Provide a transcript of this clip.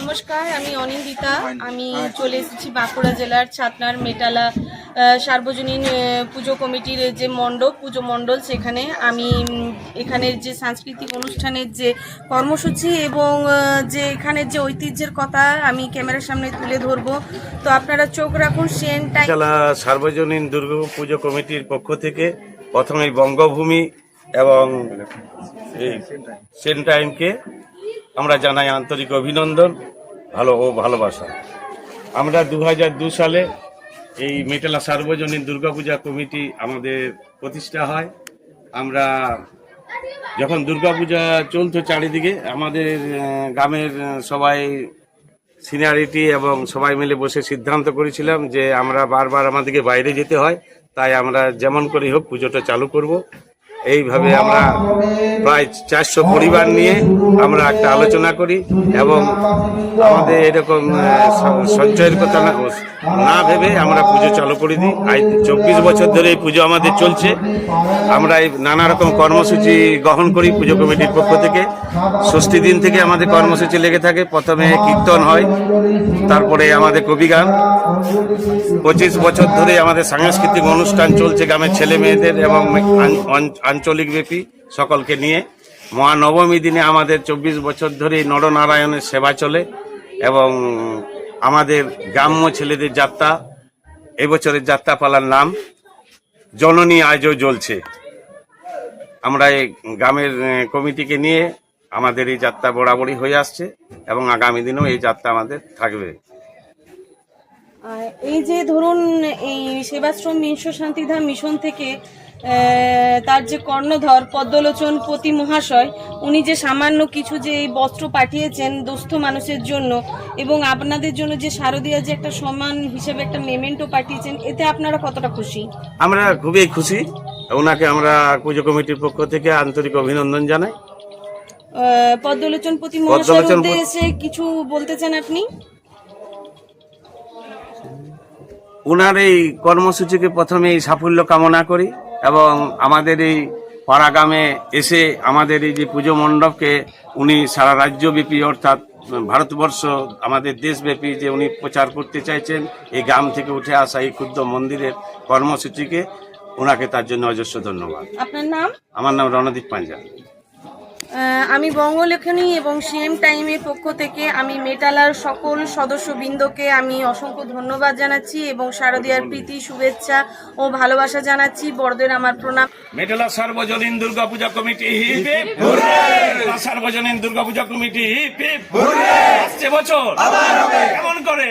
নমস্কার আমি অনিন্দিতা। আমি চলে এসেছি বাঁকুড়া জেলার ছাতনার মেটালা সার্বজনীন পুজো কমিটির যে মণ্ডপ পুজো মণ্ডল সেখানে আমি এখানের যে সাংস্কৃতিক অনুষ্ঠানের যে কর্মসূচি এবং যে এখানের যে ঐতিহ্যের কথা আমি ক্যামেরার সামনে তুলে ধরবো। তো আপনারা চোখ রাখুন সেন টাইম সার্বজনীন দুর্গা পুজো কমিটির পক্ষ থেকে প্রথমে বঙ্গভূমি এবং সেন টাইমকে আমরা জানাই আন্তরিক অভিনন্দন ভালো ও ভালোবাসা। আমরা দু দু সালে এই মেটেলা সার্বজনীন দুর্গাপূজা কমিটি আমাদের প্রতিষ্ঠা হয়। আমরা যখন দুর্গাপূজা চলতো চারিদিকে, আমাদের গ্রামের সবাই সিনিয়রিটি এবং সবাই মিলে বসে সিদ্ধান্ত করেছিলাম যে আমরা বারবার আমাদেরকে বাইরে যেতে হয়। তাই আমরা যেমন করেই হোক পুজোটা চালু করব। এইভাবে আমরা প্রায় চারশো পরিবার নিয়ে আমরা একটা আলোচনা করি এবং আমাদের এরকম সঞ্চয়ের কথা না না ভেবে আমরা পুজো চালু করে দিই। আজ চব্বিশ বছর ধরে এই পুজো আমাদের চলছে। আমরা এই নানা রকম কর্মসূচি গ্রহণ করি পুজো কমিটির পক্ষ থেকে। ষষ্ঠী দিন থেকে আমাদের কর্মসূচি লেগে থাকে। প্রথমে কীর্তন হয়, তারপরে আমাদের কবিগান পঁচিশ বছর ধরে আমাদের সাংস্কৃতিক অনুষ্ঠান চলছে গ্রামের ছেলে মেয়েদের এবং আঞ্চলিক ব্যাপী সকলকে নিয়ে মহানবমী দিনে আমাদের চব্বিশ বছর ধরে নরনারায়ণের সেবা চলে এবং আমাদের গ্রাম্য ছেলেদের যাত্রা, এবছরের যাত্রাপালার নাম জননী আজও জ্বলছে। আমরা এই গ্রামের কমিটিকে নিয়ে আমাদের এই যাত্রা বরাবরই হয়ে আসছে এবং আগামী দিনেও এই যাত্রা আমাদের থাকবে। এই যে ধরুন এই সেবাশ্রম মিশ্র শান্তিধাম মিশন থেকে তার যে কর্ণধর পদ্মলোচন পতি মহাশয় উনি যে সামান্য কিছু যে এই বস্ত্র পাঠিয়েছেন দুস্থ মানুষের জন্য এবং আপনাদের জন্য যে শারদীয়া যে একটা সম্মান হিসেবে একটা মেমেন্টও পাঠিয়েছেন এতে আপনারা কতটা খুশি? আমরা খুবই খুশি। ওনাকে আমরা পুজো কমিটির পক্ষ থেকে আন্তরিক অভিনন্দন জানাই। পদ্মলোচন পতি মহাশয়ের পতি- উদ্দেশ্যে কিছু বলতে চান আপনি? ওনার এই কর্মসূচিকে প্রথমে এই সাফল্য কামনা করি এবং আমাদের এই পাড়া গ্রামে এসে আমাদের এই যে পুজো মণ্ডপকে উনি সারা রাজ্যব্যাপী অর্থাৎ ভারতবর্ষ আমাদের দেশব্যাপী যে উনি প্রচার করতে চাইছেন এই গ্রাম থেকে উঠে আসা এই ক্ষুদ্র মন্দিরের কর্মসূচিকে ওনাকে তার জন্য অজস্র ধন্যবাদ। আপনার নাম? আমার নাম রণদীপ পাঞ্জা। আমি বঙ্গলেখনী এবং সিএম টাইমের পক্ষ থেকে আমি মেটালার সকল সদস্যবৃন্দকে আমি অসংখ্য ধন্যবাদ জানাচ্ছি এবং শারদীয়ার প্রীতি শুভেচ্ছা ও ভালোবাসা জানাচ্ছি। বড়দের আমার প্রণাম। মেটেলা সার্বজনীন দুর্গাপূজা কমিটি সার্বজনীন দুর্গাপূজা কমিটি আসছে বছর। কেমন করে?